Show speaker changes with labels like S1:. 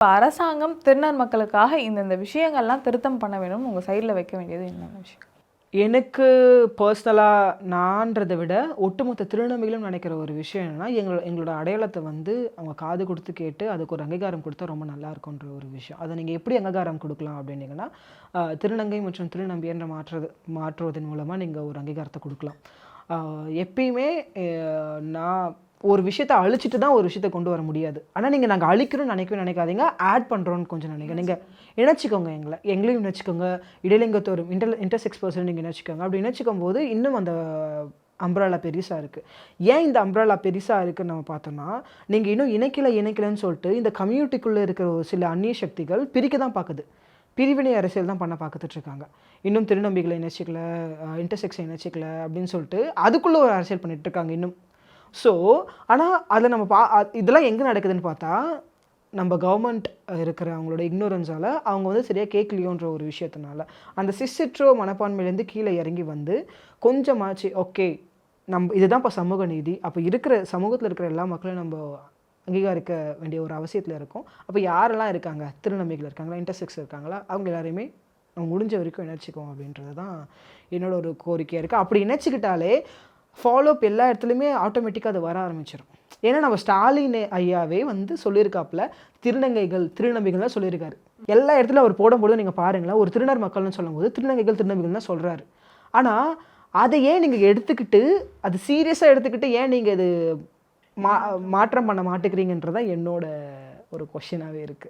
S1: இப்போ அரசாங்கம் திருநர் மக்களுக்காக இந்தந்த விஷயங்கள்லாம் திருத்தம் பண்ண வேணும் உங்கள் சைடில் வைக்க வேண்டியது என்னென்ன விஷயம்?
S2: எனக்கு பர்சனலாக நான்றதை விட ஒட்டுமொத்த திருநம்பிகளும் நினைக்கிற ஒரு விஷயம் என்னன்னா எங்களோட எங்களோட அடையாளத்தை வந்து அவங்க காது கொடுத்து கேட்டு அதுக்கு ஒரு அங்கீகாரம் கொடுத்தா ரொம்ப நல்லா இருக்குன்ற ஒரு விஷயம். அதை நீங்கள் எப்படி அங்கீகாரம் கொடுக்கலாம் அப்படின்னீங்கன்னா திருநங்கை மற்றும் திருநம்பி என்ற மாற்றுறது மாற்றுவதன் மூலமாக நீங்கள் ஒரு அங்கீகாரத்தை கொடுக்கலாம். எப்பயுமே நான் ஒரு விஷயத்தை அழிச்சிட்டு தான் ஒரு விஷயத்தை கொண்டு வர முடியாது. ஆனால் நீங்கள் நாங்கள் அழிக்கிறோம்னு நினைக்கவே நினைக்காதீங்க. ஆட் பண்ணுறோன்னு கொஞ்சம் நினைக்க நீங்கள் இணைச்சிக்கோங்க எங்களை. எங்களையும் இணைச்சிக்கோங்க. இடைலிங்கத்தோறும் இன்டர் இன்டர்செக்ஸ் பர்சன் நீங்கள் இணைச்சிக்கோங்க. அப்படி இணைச்சிக்கும் போது இன்னும் அந்த அம்ப்ராலா பெருசாக இருக்குது ஏன் இந்த அம்ப்ராலா பெருசாக இருக்குதுன்னு நம்ம பார்த்தோம்னா நீங்கள் இன்னும் இணைக்கலை இணைக்கலைன்னு சொல்லிட்டு இந்த கம்யூனிட்டிக்குள்ளே இருக்கிற ஒரு சில அந்நிய சக்திகள் பிரிக்க தான் பார்க்குது பிரிவினை அரசியல் தான் பண்ண பார்த்துட்ருக்காங்க இன்னும் திருநம்பிகளை இணைச்சிக்கல இன்டர்செக்ஸை இணைச்சிக்கல அப்படின்னு சொல்லிட்டு அதுக்குள்ளே ஒரு அரசியல் பண்ணிகிட்ருக்காங்க இன்னும். ஸோ ஆனால் அதில் நம்ம பா இதெல்லாம் எங்கே நடக்குதுன்னு பார்த்தா நம்ம கவர்மெண்ட் இருக்கிற அவங்களோட இக்னோரன்ஸால் அவங்க வந்து சரியாக கேட்கலையோன்ற ஒரு விஷயத்தினால. அந்த சிஸ்டிட்ரோ மனப்பான்மையிலேருந்து கீழே இறங்கி வந்து கொஞ்சமாச்சு ஓகே நம்ம இதுதான் இப்போ சமூக நீதி. அப்போ இருக்கிற சமூகத்தில் இருக்கிற எல்லா மக்களையும் நம்ம அங்கீகரிக்க வேண்டிய ஒரு அவசியத்தில் இருக்கும். அப்போ யாரெல்லாம் இருக்காங்க? திருநம்பிக்கையில் இருக்காங்களா? இன்டர்செக்ஸ் இருக்காங்களா? அவங்க எல்லாரையுமே நம்ம முடிஞ்ச வரைக்கும் இணைச்சிக்குவோம் அப்படின்றது தான் என்னோட ஒரு கோரிக்கையாக இருக்குது அப்படி இணைச்சிக்கிட்டாலே ஃபாலோ அப் எல்லா இடத்துலையுமே ஆட்டோமேட்டிக்காக அது வர ஆரம்பிச்சிடும் ஏன்னா நம்ம ஸ்டாலின் ஐயாவே வந்து சொல்லியிருக்காப்புல திருநங்கைகள் திருநம்பிகள் தான் சொல்லியிருக்காரு. எல்லா இடத்துலையும் அவர் போடும்போது நீங்கள் பாருங்களேன் ஒரு திருநர் மக்கள்னு சொல்லும்போது திருநங்கைகள் திருநம்பிகள் தான் சொல்கிறாரு ஆனால் அதை ஏன் நீங்கள் எடுத்துக்கிட்டு அது சீரியஸாக எடுத்துக்கிட்டு ஏன் நீங்கள் இது மா மாற்றம் பண்ண மாட்டேங்கிறீங்கன்றதான் என்னோட ஒரு கொஷினாகவே இருக்குது